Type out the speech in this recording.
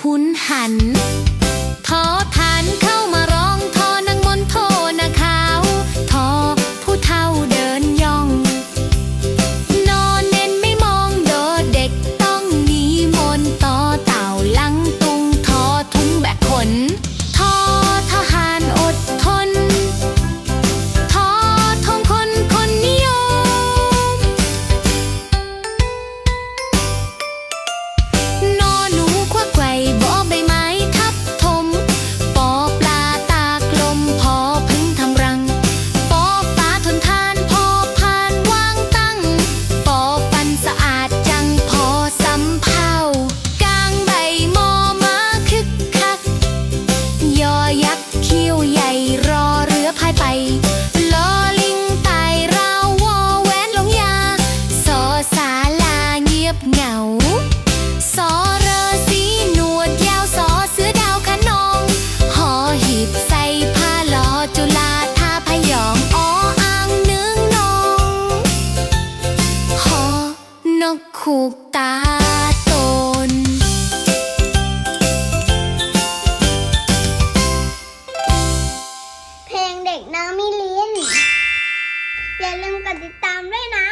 คุ้นหันท้อ เพลงเด็กน้องมิลิน อย่าลืมกดติดตามด้วยนะ